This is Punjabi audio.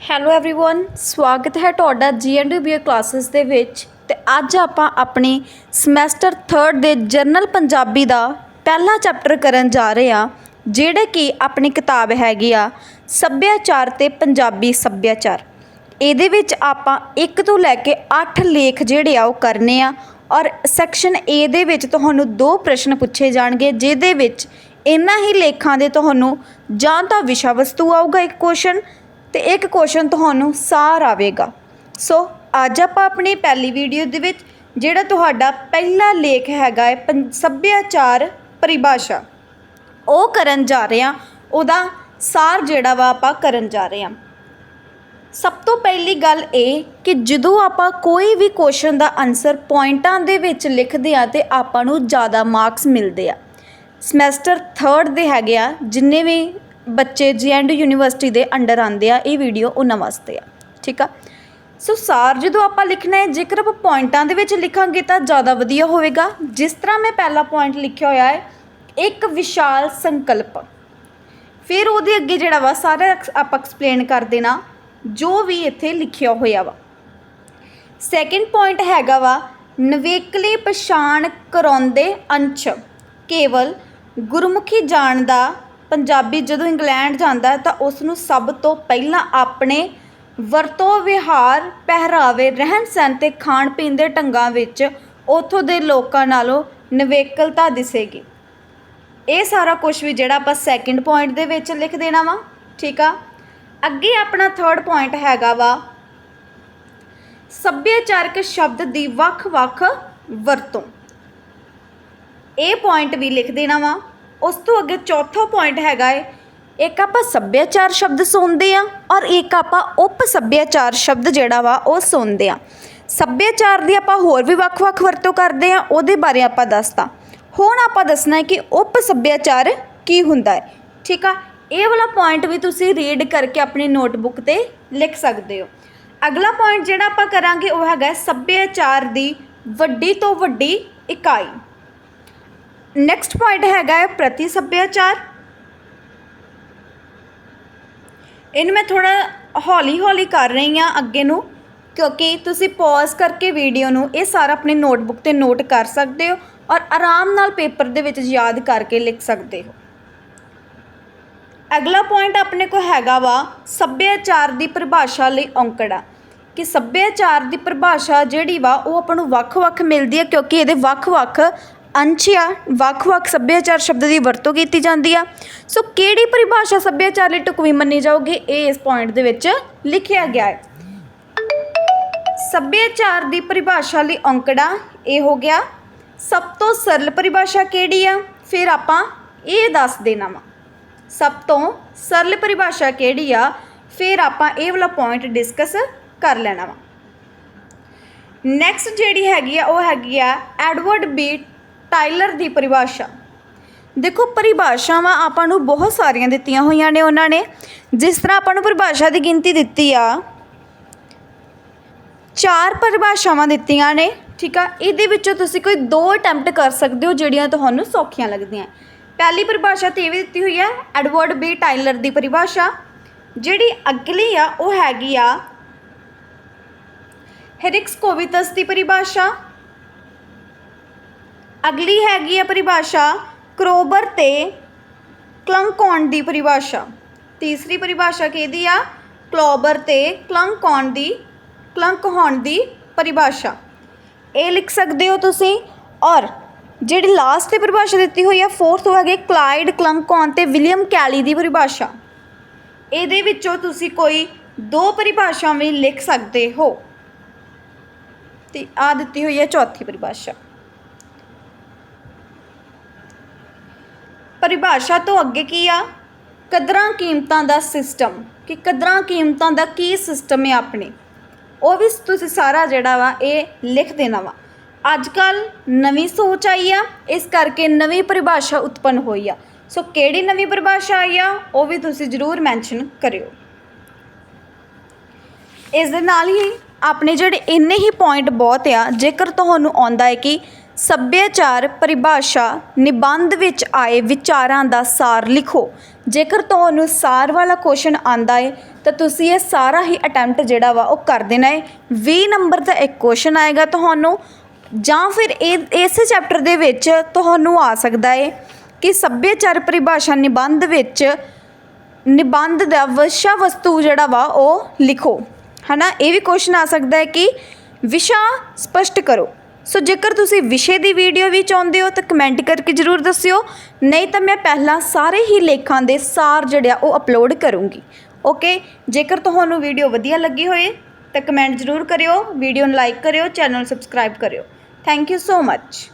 ਹੈਲੋ एवरीवन ਸਵਾਗਤ ਹੈ ਤੁਹਾਡਾ ਜੀਐਨਡੀਬੀ ਕਲਾਸਿਸ ਦੇ ਵਿੱਚ ਤੇ ਅੱਜ ਆਪਾਂ ਆਪਣੀ ਸਮੈਸਟਰ 3rd ਦੇ ਜਰਨਲ ਪੰਜਾਬੀ ਦਾ ਪਹਿਲਾ ਚੈਪਟਰ ਕਰਨ ਜਾ ਰਹੇ ਹਾਂ ਜਿਹੜੇ ਕਿ ਆਪਣੀ ਕਿਤਾਬ ਹੈਗੀ ਆ ਸੱਭਿਆਚਾਰ ਤੇ ਪੰਜਾਬੀ ਸੱਭਿਆਚਾਰ ਇਹਦੇ ਵਿੱਚ ਆਪਾਂ 1 ਤੋਂ ਲੈ ਕੇ 8 ਲੇਖ ਜਿਹੜੇ ਆ ਉਹ ਕਰਨੇ ਆ ਔਰ ਸੈਕਸ਼ਨ A ਦੇ ਵਿੱਚ ਤੁਹਾਨੂੰ ਦੋ ਪ੍ਰਸ਼ਨ ਪੁੱਛੇ ਜਾਣਗੇ ਜਿਹਦੇ ਵਿੱਚ ਇਹਨਾਂ ਹੀ ਲੇਖਾਂ ਦੇ ਤੁਹਾਨੂੰ ਜਾਂ ਤਾਂ ਵਿਸ਼ਾ ਵਸਤੂ ਆਊਗਾ ਇੱਕ ਕੁਐਸਚਨ ਤੇ ਇੱਕ ਕੁਐਸਚਨ ਤੁਹਾਨੂੰ ਸਾਰ ਆਵੇਗਾ। ਸੋ ਅੱਜ ਆਪਾਂ ਆਪਣੀ ਪਹਿਲੀ ਵੀਡੀਓ ਦੇ ਵਿੱਚ ਜਿਹੜਾ ਤੁਹਾਡਾ ਪਹਿਲਾ ਲੇਖ ਹੈਗਾ ਹੈ ਪੰ- ਸੱਭਿਆਚਾਰ ਪਰਿਭਾਸ਼ਾ, ਉਹ ਕਰਨ ਜਾ ਰਹੇ ਹਾਂ। ਉਹਦਾ ਸਾਰ ਜਿਹੜਾ ਵਾ ਆਪਾਂ ਕਰਨ ਜਾ ਰਹੇ ਹਾਂ। ਸਭ ਤੋਂ ਪਹਿਲੀ ਗੱਲ ਇਹ ਕਿ ਜਦੋਂ ਆਪਾਂ ਕੋਈ ਵੀ ਕੁਐਸਚਨ ਦਾ ਆਨਸਰ ਪੁਆਇੰਟਾਂ ਦੇ ਵਿੱਚ ਲਿਖਦੇ ਆ ਤੇ ਆਪਾਂ ਨੂੰ ਜ਼ਿਆਦਾ ਮਾਰਕਸ ਮਿਲਦੇ ਆ। ਸਮੈਸਟਰ 3rd ਦੇ ਹੈਗੇ ਆ, ਜਿੰਨੇ ਵੀ ਬੱਚੇ ਜੀਐਨਡੀ ਯੂਨੀਵਰਸਿਟੀ ਦੇ ਅੰਡਰ ਆਉਂਦੇ ਆ, ਇਹ ਵੀਡੀਓ ਉਹਨਾਂ ਵਾਸਤੇ ਆ, ਠੀਕ ਆ? ਸੋ ਸਾਰ ਜਦੋਂ ਆਪਾਂ ਲਿਖਣਾ ਹੈ, ਜੇਕਰ ਆਪਾਂ ਪੁਆਇੰਟਾਂ ਦੇ ਵਿੱਚ ਲਿਖਾਂਗੇ ਤਾਂ ਜ਼ਿਆਦਾ ਵਧੀਆ ਹੋਵੇਗਾ। ਜਿਸ ਤਰ੍ਹਾਂ ਮੈਂ ਪਹਿਲਾ ਪੁਆਇੰਟ ਲਿਖਿਆ ਹੋਇਆ ਹੈ, ਇੱਕ ਵਿਸ਼ਾਲ ਸੰਕਲਪ। ਫਿਰ ਉਹਦੇ ਅੱਗੇ ਜਿਹੜਾ ਵਾ, ਸਾਰਾ ਐਕਸ- ਆਪਾਂ ਐਕਸਪਲੇਨ ਕਰ ਦੇਣਾ, ਜੋ ਵੀ ਇੱਥੇ ਲਿਖਿਆ ਹੋਇਆ ਵਾ। ਸੈਕਿੰਡ ਪੁਆਇੰਟ ਹੈਗਾ ਵਾ, ਨਵੇਕਲੀ ਪਛਾਣ ਕਰਾਉਂਦੇ ਅੰਸ਼, ਕੇਵਲ ਗੁਰਮੁਖੀ ਜਾਣ ਦਾ ਪੰਜਾਬੀ ਜਦੋਂ ਇੰਗਲੈਂਡ ਜਾਂਦਾ ਤਾਂ ਉਸ ਨੂੰ ਸਭ ਤੋਂ ਪਹਿਲਾਂ ਆਪਣੇ ਵਰਤੋਂ ਵਿਹਾਰ ਪਹਿਰਾਵੇ, ਰਹਿਣ ਸਹਿਣ ਅਤੇ ਖਾਣ ਪੀਣ ਦੇ ਢੰਗਾਂ ਵਿੱਚ ਉੱਥੋਂ ਦੇ ਲੋਕਾਂ ਨਾਲੋਂ ਨਿਵੇਕਲਤਾ ਦਿਸੇਗੀ। ਇਹ ਸਾਰਾ ਕੁਝ ਵੀ ਜਿਹੜਾ ਆਪਾਂ ਸੈਕਿੰਡ ਪੁਆਇੰਟ ਦੇ ਵਿੱਚ ਲਿਖ ਦੇਣਾ ਵਾ, ਠੀਕ ਆ? ਅੱਗੇ ਆਪਣਾ ਥਰਡ ਪੁਆਇੰਟ ਹੈਗਾ ਵਾ, ਸੱਭਿਆਚਾਰਕ ਸ਼ਬਦ ਦੀ ਵੱਖ-ਵੱਖ ਵਰਤੋਂ। ਇਹ ਪੁਆਇੰਟ ਵੀ ਲਿਖ ਦੇਣਾ ਵਾ ਉਸ ਤੋਂ ਅੱਗੇ ਚੌਥਾ ਪੁਆਇੰਟ ਹੈਗਾ ਹੈ ਇੱਕ ਆਪਾਂ ਸੱਭਿਆਚਾਰ ਸ਼ਬਦ ਸੁਣਦੇ ਆ ਔਰ ਇੱਕ ਆਪਾਂ ਉਪ ਸੱਭਿਆਚਾਰ ਸ਼ਬਦ ਜਿਹੜਾ ਵਾ ਉਹ ਸੁਣਦੇ ਆ ਸੱਭਿਆਚਾਰ ਦੀ ਆਪਾਂ ਹੋਰ ਵੀ ਵੱਖ-ਵੱਖ ਵਰਤੋਂ ਕਰਦੇ ਆ ਉਹਦੇ ਬਾਰੇ ਆਪਾਂ ਦੱਸਤਾ ਹੁਣ ਆਪਾਂ ਦੱਸਣਾ ਹੈ ਕਿ ਉਪ ਸੱਭਿਆਚਾਰ ਕੀ ਹੁੰਦਾ ਹੈ। ਠੀਕ ਆ? ਇਹ ਵਾਲਾ ਪੁਆਇੰਟ ਵੀ ਤੁਸੀਂ ਰੀਡ ਕਰਕੇ ਆਪਣੀ ਨੋਟਬੁੱਕ ਤੇ ਲਿਖ ਸਕਦੇ ਹੋ। ਅਗਲਾ ਪੁਆਇੰਟ ਜਿਹੜਾ ਆਪਾਂ ਕਰਾਂਗੇ, ਉਹ ਹੈਗਾ ਸੱਭਿਆਚਾਰ ਦੀ ਵੱਡੀ ਤੋਂ ਵੱਡੀ ਇਕਾਈ। ਨੈਕਸਟ ਪੁਆਇੰਟ ਹੈਗਾ ਹੈ ਪ੍ਰਤੀ ਸੱਭਿਆਚਾਰ। ਇਹਨੂੰ ਮੈਂ ਥੋੜਾ ਹੌਲੀ ਹੌਲੀ ਕਰ ਰਹੀ ਹਾਂ ਅੱਗੇ ਨੂੰ, ਕਿਉਂਕਿ ਤੁਸੀਂ ਪੌਜ਼ ਕਰਕੇ ਵੀਡੀਓ ਨੂੰ ਇਹ ਸਾਰਾ ਆਪਣੇ ਨੋਟਬੁੱਕ ਤੇ ਨੋਟ ਕਰ ਸਕਦੇ ਹੋ ਔਰ ਆਰਾਮ ਨਾਲ ਪੇਪਰ ਦੇ ਵਿੱਚ ਯਾਦ ਕਰਕੇ ਲਿਖ ਸਕਦੇ ਹੋ। ਅਗਲਾ ਪੁਆਇੰਟ ਆਪਣੇ ਕੋਲ ਹੈਗਾ ਵਾ ਸੱਭਿਆਚਾਰ ਦੀ ਪਰਿਭਾਸ਼ਾ ਲਈ ਔਂਕੜਾ। ਕਿ ਸੱਭਿਆਚਾਰ ਦੀ ਪਰਿਭਾਸ਼ਾ ਜਿਹੜੀ ਵਾ ਉਹ ਆਪਾਂ ਨੂੰ ਵੱਖ-ਵੱਖ ਮਿਲਦੀ ਹੈ ਕਿਉਂਕਿ ਇਹਦੇ ਵੱਖ-ਵੱਖ ਅੰਸ਼ ਆ ਵੱਖ-ਵੱਖ ਸੱਭਿਆਚਾਰ ਸ਼ਬਦ ਦੀ ਵਰਤੋਂ ਕੀਤੀ ਜਾਂਦੀ ਆ। ਸੋ ਕਿਹੜੀ ਪਰਿਭਾਸ਼ਾ ਸੱਭਿਆਚਾਰ ਲਈ ਢੁਕਵੀਂ ਮੰਨੀ ਜਾਊਗੀ, ਇਹ ਇਸ ਪੁਆਇੰਟ ਦੇ ਵਿੱਚ ਲਿਖਿਆ ਗਿਆ ਹੈ। ਸੱਭਿਆਚਾਰ ਦੀ ਪਰਿਭਾਸ਼ਾ ਲਈ ਔਂਕੜਾ, ਇਹ ਹੋ ਗਿਆ। ਸਭ ਤੋਂ ਸਰਲ ਪਰਿਭਾਸ਼ਾ ਕਿਹੜੀ ਆ? ਫਿਰ ਆਪਾਂ ਇਹ ਦੱਸ ਦੇਣਾ ਵਾ। ਸਭ ਤੋਂ ਸਰਲ ਪਰਿਭਾਸ਼ਾ ਕਿਹੜੀ ਆ? ਫਿਰ ਆਪਾਂ ਇਹ ਵਾਲਾ ਪੁਆਇੰਟ ਡਿਸਕਸ ਕਰ ਲੈਣਾ ਵਾ। ਨੈਕਸਟ ਜਿਹੜੀ ਹੈਗੀ ਆ, ਉਹ ਹੈਗੀ ਆ ਐਡਵਰਡ ਬੀ ਟਾਈਲਰ ਦੀ ਪਰਿਭਾਸ਼ਾ। ਦੇਖੋ, ਪਰਿਭਾਸ਼ਾਵਾਂ ਆਪਾਂ ਨੂੰ ਬਹੁਤ ਸਾਰੀਆਂ ਦਿੱਤੀਆਂ ਹੋਈਆਂ ਨੇ ਉਹਨਾਂ ਨੇ। ਜਿਸ ਤਰ੍ਹਾਂ ਆਪਾਂ ਨੂੰ ਪਰਿਭਾਸ਼ਾ ਦੀ ਗਿਣਤੀ ਦਿੱਤੀ ਆ, ਚਾਰ ਪਰਿਭਾਸ਼ਾਵਾਂ ਦਿੱਤੀਆਂ ਨੇ, ਠੀਕ ਆ? ਇਹਦੇ ਵਿੱਚੋਂ ਤੁਸੀਂ ਕੋਈ ਦੋ ਅਟੈਂਪਟ ਕਰ ਸਕਦੇ ਹੋ, ਜਿਹੜੀਆਂ ਤੁਹਾਨੂੰ ਸੌਖੀਆਂ ਲੱਗਦੀਆਂ। ਪਹਿਲੀ ਪਰਿਭਾਸ਼ਾ ਤੇ ਇਹ ਵੀ ਦਿੱਤੀ ਹੋਈ ਹੈ, ਐਡਵਰਡ ਬੀ ਟਾਈਲਰ ਦੀ ਪਰਿਭਾਸ਼ਾ। ਜਿਹੜੀ ਅਗਲੀ ਆ, ਉਹ ਹੈਗੀ ਆ, ਹੈਰਿਕਸ ਕੋਵਿਤਸ ਦੀ ਪਰਿਭਾਸ਼ਾ। ਅਗਲੀ ਹੈਗੀ ਆ ਪਰਿਭਾਸ਼ਾ ਕਰੋਬਰ ਤੇ ਕਲੰਕੌਨ ਦੀ ਪਰਿਭਾਸ਼ਾ। ਤੀਸਰੀ ਪਰਿਭਾਸ਼ਾ ਕਿਹਦੀ ਆ? ਕਲੋਬਰ ਤੇ ਕਲੰਕੌਨ ਦੀ ਕਲੰਕਹੌਨ ਦੀ ਪਰਿਭਾਸ਼ਾ। ਇਹ ਲਿਖ ਸਕਦੇ ਹੋ ਤੁਸੀਂ? ਔਰ ਜਿਹੜੀ ਲਾਸਟ ਤੇ ਪਰਿਭਾਸ਼ਾ ਦਿੱਤੀ ਹੋਈ ਆ ਫੋਰਥ ਹੈਗੇ ਕਲਾਈਡ ਕਲੰਕੌਨ ਤੇ ਵਿਲੀਅਮ ਕੈਲੀ ਦੀ ਪਰਿਭਾਸ਼ਾ। ਇਹਦੇ ਵਿੱਚੋਂ ਤੁਸੀਂ ਕੋਈ ਦੋ ਪਰਿਭਾਸ਼ਾ ਵੀ ਲਿਖ ਸਕਦੇ ਹੋ। ਤੇ ਆ ਦਿੱਤੀ ਹੋਈ ਹੈ ਚੌਥੀ ਪਰਿਭਾਸ਼ਾ। ਪਰਿਭਾਸ਼ਾ ਤੋਂ ਅੱਗੇ ਕੀ ਆ? ਕਦਰਾਂ ਕੀਮਤਾਂ ਦਾ ਸਿਸਟਮ ਕਿ ਕਦਰਾਂ ਕੀਮਤਾਂ ਦਾ ਕੀ ਸਿਸਟਮ ਹੈ ਆਪਣੇ? ਉਹ ਵੀ ਤੁਸੀਂ ਸਾਰਾ ਜਿਹੜਾ ਵਾ ਇਹ ਲਿਖ ਦੇਣਾ ਵਾ। ਅੱਜ ਕੱਲ ਨਵੀਂ ਸੋਚ ਆਈ ਆ, ਇਸ ਕਰਕੇ ਨਵੀਂ ਪਰਿਭਾਸ਼ਾ ਉਤਪੰਨ ਹੋਈ ਆ। ਸੋ ਕਿਹੜੀ ਨਵੀਂ ਪਰਿਭਾਸ਼ਾ ਆਈ ਆ, ਉਹ ਵੀ ਤੁਸੀਂ ਜ਼ਰੂਰ ਮੈਂਸ਼ਨ ਕਰਿਓ। ਇਸ ਦੇ ਨਾਲ ਹੀ ਆਪਣੇ ਜਿਹੜੇ ਇੰਨੇ ਹੀ ਪੁਆਇੰਟ ਬਹੁਤ ਆ, ਜੇਕਰ ਤੁਹਾਨੂੰ ਆਉਂਦਾ ਹੈ ਕਿ ਸੱਭਿਆਚਾਰ, ਪਰਿਭਾਸ਼ਾ ਨਿਬੰਧ ਵਿੱਚ ਆਏ ਵਿਚਾਰਾਂ ਦਾ ਸਾਰ ਲਿਖੋ। ਜੇਕਰ ਤੁਹਾਨੂੰ ਸਾਰ ਵਾਲਾ ਕੁਐਸਚਨ ਆਉਂਦਾ ਹੈ ਤਾਂ ਤੁਸੀਂ ਇਹ ਸਾਰਾ ਹੀ ਅਟੈਂਪਟ ਜਿਹੜਾ ਵਾ ਉਹ ਕਰ ਦੇਣਾ ਹੈ 20 ਨੰਬਰ ਦਾ ਇੱਕ ਕੁਐਸਚਨ ਆਏਗਾ ਤੁਹਾਨੂੰ, ਜਾਂ ਫਿਰ ਇਹ, ਇਸ ਚੈਪਟਰ ਦੇ ਵਿੱਚ ਤੁਹਾਨੂੰ ਆ ਸਕਦਾ ਹੈ ਕਿ ਸੱਭਿਆਚਾਰ, ਪਰਿਭਾਸ਼ਾ ਨਿਬੰਧ ਵਿੱਚ ਨਿਬੰਧ ਦਾ ਵਿਸ਼ਾ ਵਸਤੂ ਜਿਹੜਾ ਵਾ ਉਹ ਲਿਖੋ। ਹਨਾ? ਇਹ ਵੀ ਕੁਐਸਚਨ ਆ ਸਕਦਾ ਹੈ ਕਿ ਵਿਸ਼ਾ ਸਪਸ਼ਟ ਕਰੋ। ਸੋ ਜੇਕਰ ਤੁਸੀਂ ਵਿਸ਼ੇ ਦੀ ਵੀਡੀਓ ਵੀ ਚਾਹੁੰਦੇ ਹੋ ਤਾਂ ਕਮੈਂਟ ਕਰਕੇ ਜਰੂਰ ਦੱਸਿਓ। ਨਹੀਂ ਤਾਂ ਮੈਂ ਪਹਿਲਾਂ ਸਾਰੇ ਹੀ ਲੇਖਾਂ ਦੇ ਸਾਰ ਜਿਹੜਾ ਉਹ ਅਪਲੋਡ ਕਰੂੰਗੀ। ਓਕੇ? ਜੇਕਰ ਤੁਹਾਨੂੰ ਵੀਡੀਓ ਵਧੀਆ ਲੱਗੀ ਹੋਏ ਤਾਂ ਕਮੈਂਟ ਜਰੂਰ ਕਰਿਓ, ਵੀਡੀਓ ਨੂੰ ਲਾਈਕ ਕਰਿਓ, ਚੈਨਲ ਨੂੰ ਸਬਸਕ੍ਰਾਈਬ ਕਰਿਓ। Thank you so much.